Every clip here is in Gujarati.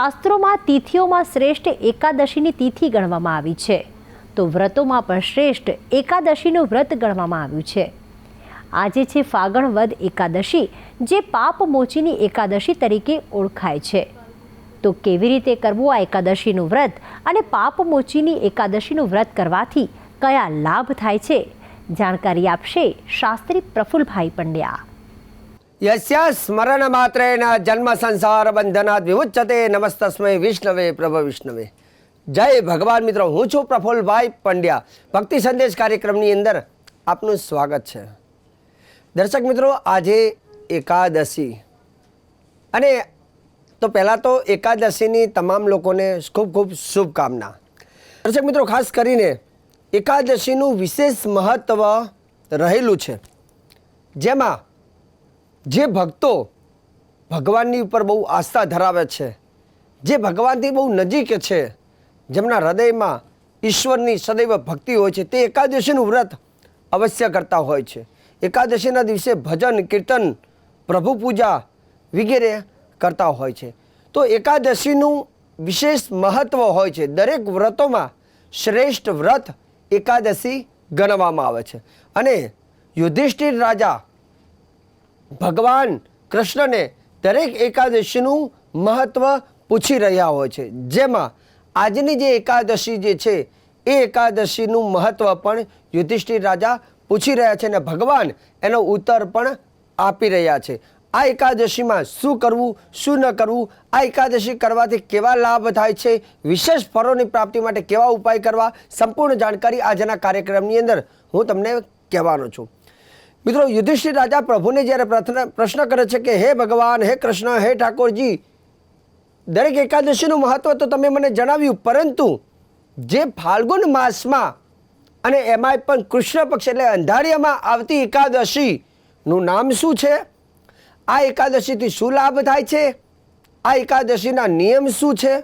શાસ્ત્રોમાં તિથિઓમાં શ્રેષ્ઠ એકાદશીની તિથિ ગણવામાં આવી છે. તો વ્રતોમાં પણ શ્રેષ્ઠ એકાદશીનું વ્રત ગણવામાં આવ્યું છે. આજે છે ફાગણ વદ એકાદશી, જે પાપ મોચીની એકાદશી તરીકે ઓળખાય છે. તો કેવી રીતે કરવું આ એકાદશીનું વ્રત અને પાપ મોચીની એકાદશીનું વ્રત કરવાથી કયા લાભ થાય છે? જાણકારી આપશે શાસ્ત્રી પ્રફુલભાઈ પંડ્યા. યસ્ય સ્મરણ માત્રેન જન્મ સંસાર બંધનાદ વિમુચ્યતે નમસ્તસ્મય વિષ્ણવે પ્રભ વિષ્ણવે જય ભગવાન મિત્રો હું છું પ્રફુલભાઈ પંડ્યા ભક્તિ સંદેશ કાર્યક્રમની અંદર આપનું સ્વાગત છે દર્શક મિત્રો આજે એકાદશી અને તો પહેલાં તો એકાદશીની તમામ લોકોને ખૂબ ખૂબ શુભકામના દર્શક મિત્રો ખાસ કરીને એકાદશીનું વિશેષ મહત્ત્વ રહેલું છે જેમાં જે ભક્તો ભગવાનની ઉપર બહુ આસ્થા ધરાવે છે, જે ભગવાનથી બહુ નજીક છે, જેમના હૃદયમાં ઈશ્વરની સદૈવ ભક્તિ હોય છે, તે એકાદશીનું વ્રત અવશ્ય કરતા હોય છે. એકાદશીના દિવસે ભજન, કીર્તન, પ્રભુ પૂજા વગેરે કરતા હોય છે. તો એકાદશીનું વિશેષ મહત્ત્વ હોય છે. દરેક વ્રતોમાં શ્રેષ્ઠ વ્રત એકાદશી ગણવામાં આવે છે. અને યુધિષ્ઠિર રાજા ભગવાન કૃષ્ણને દરેક એકાદશીનું મહત્ત્વ પૂછી રહ્યા હોય છે. જેમાં આજની જે એકાદશી જે છે, એ એકાદશીનું મહત્ત્વ પણ યુધિષ્ઠિર રાજા પૂછી રહ્યા છે અને ભગવાન એનો ઉત્તર પણ આપી રહ્યા છે. આ એકાદશીમાં શું કરવું, શું ન કરવું, આ એકાદશી કરવાથી કેવા લાભ થાય છે, વિશેષ ફળોની પ્રાપ્તિ માટે કેવા ઉપાય કરવા, સંપૂર્ણ જાણકારી આજના કાર્યક્રમની અંદર હું તમને કહેવાનો છું. મિત્રો, યુધિષ્ઠિર રાજા પ્રભુને જ્યારે પ્રશ્ન પ્રશ્ન કરે છે કે, હે ભગવાન, હે કૃષ્ણ, હે ઠાકોરજી, દરેક એકાદશીનું મહત્વ તો તમે મને જણાવ્યું, પરંતુ જે ફાલ્ગુન માસમાં અને એમાંય પણ કૃષ્ણ પક્ષ એટલે અંધારિયામાં આવતી એકાદશીનું નામ શું છે? આ એકાદશીથી શું લાભ થાય છે? આ એકાદશીના નિયમ શું છે?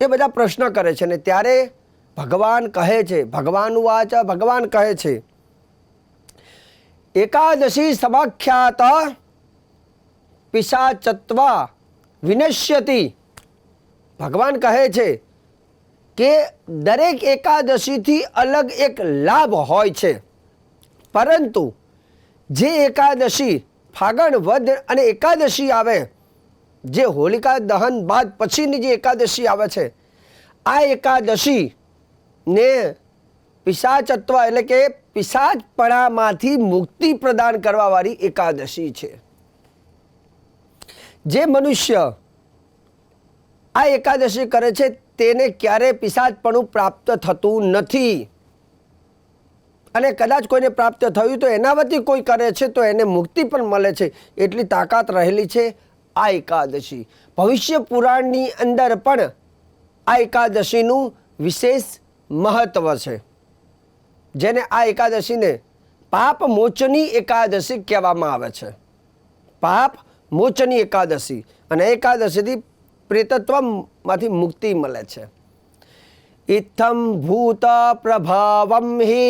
એ બધા પ્રશ્ન કરે છે ને ત્યારે ભગવાન કહે છે, ભગવાન વાચ, ભગવાન કહે છે. એકાદશી સમાખ્યાત પિશાચત્વા વિનશ્યતિ ભગવાન કહે છે કે દરેક એકાદશીથી અલગ એક લાભ હોય છે. પરંતુ જે એકાદશી ફાગણ, વદ અને એકાદશી આવે, જે હોલિકા દહન બાદ પછીની જે એકાદશી આવે છે, આ એકાદશી ને પિશાચત્વ એટલે કે પિશાચપણામાંથી મુક્તિ પ્રદાન કરવાવાળી એકાદશી છે. જે મનુષ્ય આ એકાદશી કરે છે, તેને ક્યારે પિશાચપણું પ્રાપ્ત થતું નથી અને કદાચ કોઈને પ્રાપ્ત થયું તો એના વતી કોઈ કરે છે તો એને મુક્તિ પણ મળે છે, એટલી તાકાત રહેલી છે આ એકાદશી. ભવિષ્ય પુરાણની અંદર પણ આ એકાદશીનું વિશેષ મહત્વ છે. જેને આ એકાદશીને પાપ મોચની એકાદશી કહેવામાં આવે છે. પાપ મોચની એકાદશી અને એકાદશીથી પ્રેતત્વમાંથી મુક્તિ મળે છે. ઇથમ ભૂત પ્રભાવમ હિ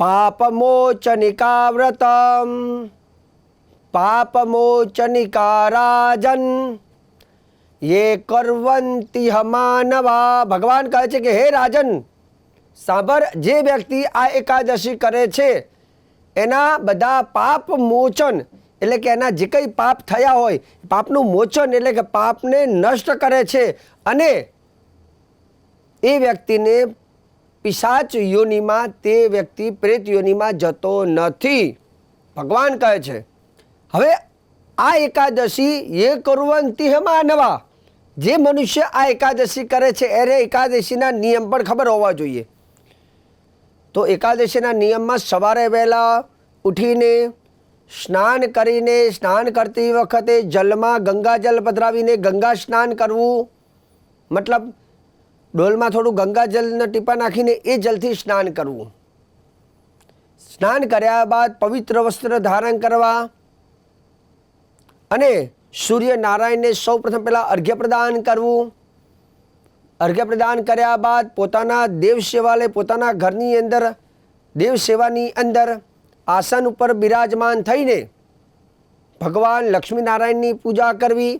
પાપમોચનિકા વ્રતમ પાપમોચનિકા રાજન યે કરવંતી માનવા. ભગવાન કહે છે કે, હે રાજન સાંભળ જે વ્યક્તિ આ એકાદશી કરે છે, એના બધા પાપ મોચન, એટલે કે એના જે કંઈ પાપ થયા હોય, પાપનું મોચન એટલે કે પાપને નષ્ટ કરે છે અને એ વ્યક્તિને પિશાચ યોનિમાં, તે વ્યક્તિ પ્રેત યોનિમાં જતો નથી. ભગવાન કહે છે, હવે આ એકાદશી એ કરવંતી માનવા. જે મનુષ્ય આ એકાદશી કરે છે એને એકાદશીના નિયમ પણ ખબર હોવા જોઈએ. તો એકાદશીના નિયમમાં સવારે વહેલા ઉઠીને સ્નાન કરીને, સ્નાન કરતી વખતે જલમાં ગંગાજલ પધરાવીને ગંગા સ્નાન કરવું. મતલબ ડોલમાં થોડું ગંગાજલના ટીપા નાખીને એ જલથી સ્નાન કરવું. સ્નાન કર્યા બાદ પવિત્ર વસ્ત્ર ધારણ કરવા અને સૂર્યનારાયણને સૌ પ્રથમ પહેલાં અર્ઘ્ય પ્રદાન કરવું. અર્ઘ્ય પ્રદાન કર્યા બાદ પોતાના દેવ સેવાલય, પોતાના ઘરની અંદર, દેવ સેવાની અંદર આસન ઉપર બિરાજમાન થઈને ભગવાન લક્ષ્મીનારાયણની પૂજા કરવી.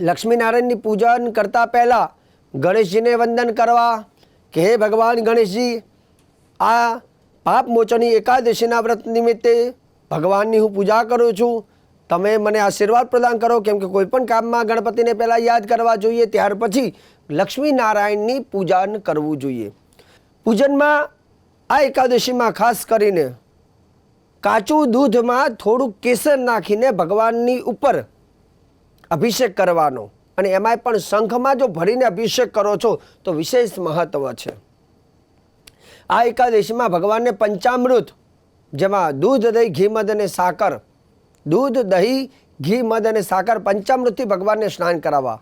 લક્ષ્મીનારાયણની પૂજન કરતા પહેલાં ગણેશજીને વંદન કરવા કે હે ભગવાન ગણેશજી, આ પાપ મોચની એકાદશીના વ્રત નિમિત્તે ભગવાનની હું પૂજા કરું છું. તમે મને આશીર્વાદ પ્રદાન કરો, કેમ કે કોઈ કામમાં ગણપતિને પહેલાં યાદ કરવા જોઈએ, ત્યાર પછી લક્ષ્મીનારાયણની પૂજન કરવું જોઈએ. પૂજનમાં આ એકાદશીમાં ખાસ કરીને કાચું દૂધમાં થોડું કેસર નાખીને ભગવાનની ઉપર અભિષેક કરવાનો અને એમાંય પણ શંખમાં જો ભરીને અભિષેક કરો છો, તો વિશેષ મહત્ત્વ છે. આ એકાદશીમાં ભગવાનને પંચામૃત, જેમાં દૂધ, દહીં, ઘી, મધ અને સાકર દૂધ, દહીં, ઘી, મધ અને સાકર પંચામૃતથી ભગવાનને સ્નાન કરાવવા.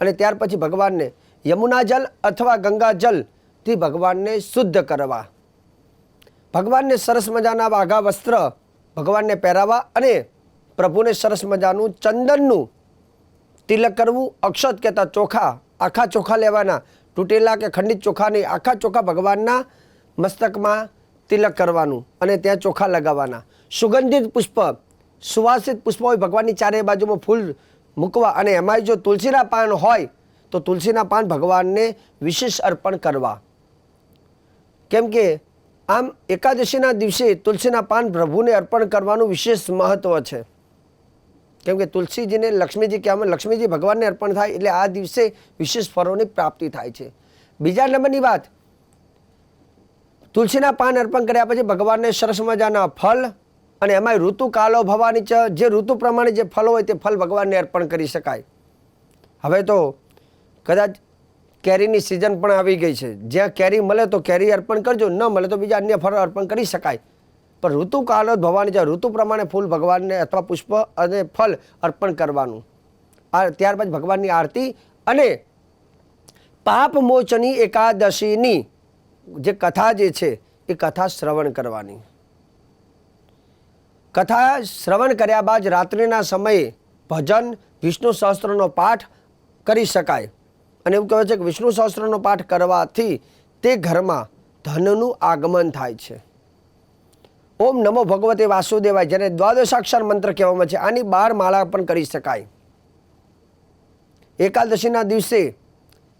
અને ત્યાર પછી ભગવાનને યમુના જલ અથવા ગંગા જલથી ભગવાનને શુદ્ધ કરવા. ભગવાનને સરસ મજાના વાઘા વસ્ત્ર ભગવાનને પહેરાવા અને પ્રભુને સરસ મજાનું ચંદનનું તિલક કરવું, અક્ષત કહેતા ચોખા, આખા ચોખા લેવાના, તૂટેલા કે ખંડિત ચોખા નહીં, આખા ચોખા ભગવાનના મસ્તકમાં તિલક કરવાનું અને ત્યાં ચોખા લગાવવાના. સુગંધિત પુષ્પ સુવાસિત પુષ્પ હોય ભગવાનની ચારે બાજુમાં ફૂલ મૂકવા અને એમાંય જો તુલસીના પાન હોય, તો તુલસીના પાન ભગવાનને વિશેષ અર્પણ કરવા. કેમ કે આમ એકાદશીના દિવસે તુલસીના પાન પ્રભુને અર્પણ કરવાનું વિશેષ મહત્વ છે. કેમ કે તુલસીજીને લક્ષ્મીજી કહેવામાં લક્ષ્મીજી ભગવાનને અર્પણ થાય એટલે આ દિવસે વિશેષ ફળોની પ્રાપ્તિ થાય છે. બીજા નંબરની વાત, તુલસીના પાન અર્પણ કર્યા પછી ભગવાનને સરસ મજાના ફળ અને એમાં ઋતુ કાલો ભવાની ચ જે ઋતુ પ્રમાણે જે ફલ હોય તે ફલ ભગવાનને અર્પણ કરી શકાય. હવે તો કદાચ કેરીની સિઝન પણ આવી ગઈ છે. જ્યાં કેરી મળે તો કેરી અર્પણ કરજો, ન મળે તો બીજા અન્ય ફળ અર્પણ કરી શકાય. પણ ઋતુ કાલો ભવાની છે ઋતુ પ્રમાણે ફૂલ ભગવાનને અથવા પુષ્પ અને ફલ અર્પણ કરવાનું. આ ત્યારબાદ ભગવાનની આરતી અને પાપ મોચની એકાદશીની જે કથા જે છે, એ કથા શ્રવણ કરવાની. કથા શ્રવણ કર્યા બાદ રાત્રિના સમયે ભજન, વિષ્ણુ સહસ્ત્રનો પાઠ કરી શકાય. અને એવું કહેવાય છે કે વિષ્ણુ સહસ્ત્રનો પાઠ કરવાથી તે ઘરમાં ધનનું આગમન થાય છે. ઓમ નમો ભગવતે વાસુદેવાય, જેને દ્વાદશાક્ષર મંત્ર કહેવામાં છે. આની બાર માળા પણ કરી શકાય. એકાદશીના દિવસે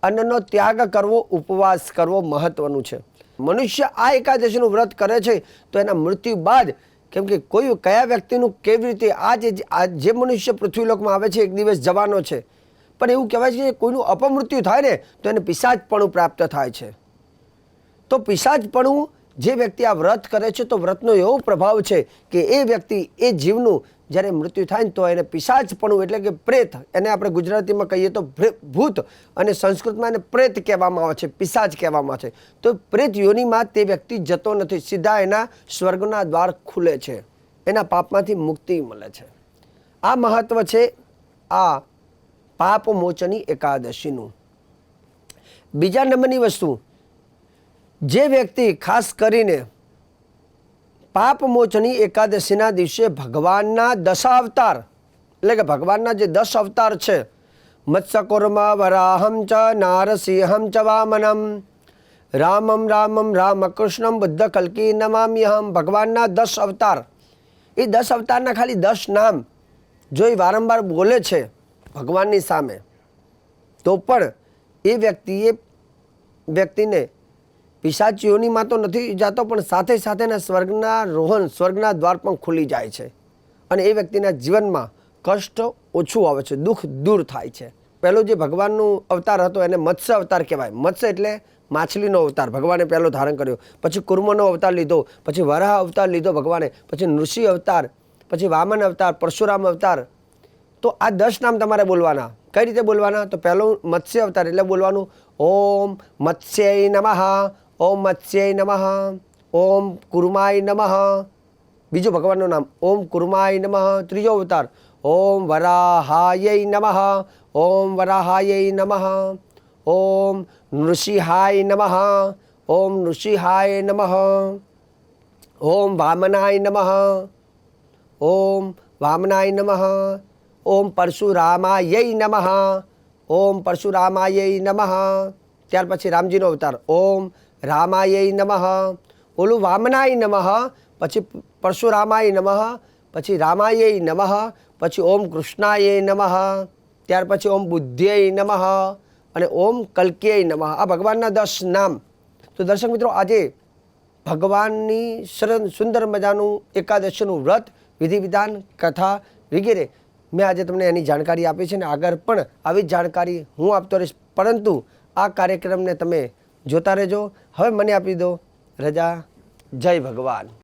અન્નનો ત્યાગ કરવો, ઉપવાસ કરવો મહત્વનું છે. મનુષ્ય આ એકાદશીનું વ્રત કરે છે, તો એના મૃત્યુ બાદ કેમ કે કોઈ કયા વ્યક્તિનું કેવી રીતે આ જે જે મનુષ્ય પૃથ્વીલોકમાં આવે છે, એક દિવસ જવાનો છે. પણ એવું કહેવાય છે કે કોઈનું અપમૃત્યુ થાય ને, તો એને પિશાચપણું પ્રાપ્ત થાય છે. તો પિશાચપણું જે વ્યક્તિ આ વ્રત કરે છે, તો વ્રતનો એવો પ્રભાવ છે કે એ વ્યક્તિ એ જીવનું જ્યારે મૃત્યુ થાય ને તો એને પિશાચપણું એટલે કે પ્રેત, એને આપણે ગુજરાતીમાં કહીએ તો ભૂત અને સંસ્કૃતમાં એને પ્રેત કહેવામાં આવે છે, પિશાચ કહેવામાં આવે છે. તો પ્રેત યોનિમાં તે વ્યક્તિ જતો નથી, સીધા એના સ્વર્ગના દ્વાર ખુલે છે. એના પાપમાંથી મુક્તિ મળે છે. આ મહત્વ છે આ પાપ મોચની એકાદશીનું. બીજા નંબરની વસ્તુ, જે વ્યક્તિ ખાસ કરીને પાપ મોચની એકાદશીના દિવસે ભગવાનના દશાવતાર એટલે કે ભગવાનના જે દસ અવતાર છે, મત્સ્યકુર્મ વરાહમ ચ, નારસિંહમ ચ, વામનમ, રામમ રામમ રામકૃષ્ણમ બુદ્ધ કલ્કી નમામ્યહમ, ભગવાનના દસ અવતાર. એ દસ અવતારના ખાલી દસ નામ જો એ વારંવાર બોલે છે ભગવાનની સામે. તો પણ એ વ્યક્તિએ, વ્યક્તિને પિશાચીઓનીમાં તો નથી જાતો, પણ સાથે સાથેના સ્વર્ગના રોહન સ્વર્ગના દ્વાર પણ ખુલી જાય છે અને એ વ્યક્તિના જીવનમાં કષ્ટ ઓછું આવે છે, દુઃખ દૂર થાય છે. પહેલો જે ભગવાનનું અવતાર હતો એને મત્સ્ય અવતાર કહેવાય. મત્સ્ય એટલે માછલીનો અવતાર. ભગવાને પહેલો ધારણ કર્યો, પછી કુર્મનો અવતાર લીધો, પછી વરાહ અવતાર લીધો ભગવાને, પછી નૃષિ અવતાર, પછી વામન અવતાર, પરશુરામ અવતાર. તો આ દસ નામ તમારે બોલવાના. કઈ રીતે બોલવાના? તો પહેલું મત્સ્ય અવતાર એટલે બોલવાનું, ઓમ મત્સ્ય નમઃ ઓમ મત્સ્યય નમઃ, ઓમ કુર્માય નમઃ. બીજું ભગવાનનું નામ ઓમ કુર્માય નમઃ. ત્રીજો અવતાર ઓમ વરાહાય નમઃ, ઓમ વરાહાય નમઃ. ઓમ નૃસિંહાય નમઃ, ઓમ નૃસિંહાય નમઃ. ઓમ વામનાય નમઃ, ઓમ વામનાય નમઃ. ઓમ પરશુરામાય નમઃ, ઓમ પરશુરામાય નમઃ. ત્યાર પછી રામજીનો અવતાર ઓમ રામાય નમઃ, ઓલું વામનાય નમઃ, પછી પરશુરામાય નમઃ, પછી રામાય નમઃ, પછી ઓમ કૃષ્ણાય નમઃ, ત્યાર પછી ઓમ બુદ્ધ્યય નમઃ અને ઓમ કલ્ક્યય નમઃ. આ ભગવાનના દસ નામ. તો દર્શક મિત્રો, આજે ભગવાનની સરસ સુંદર મજાનું એકાદશીનું વ્રત વિધિ વિધાન કથા વગેરે મેં આજે તમને એની જાણકારી આપી છે ને આગળ પણ આવી જ જાણકારી હું આપતો રહીશ. પરંતુ આ કાર્યક્રમને તમે જોતા રહેજો. હવે મને આપી દો. રજા. જય ભગવાન.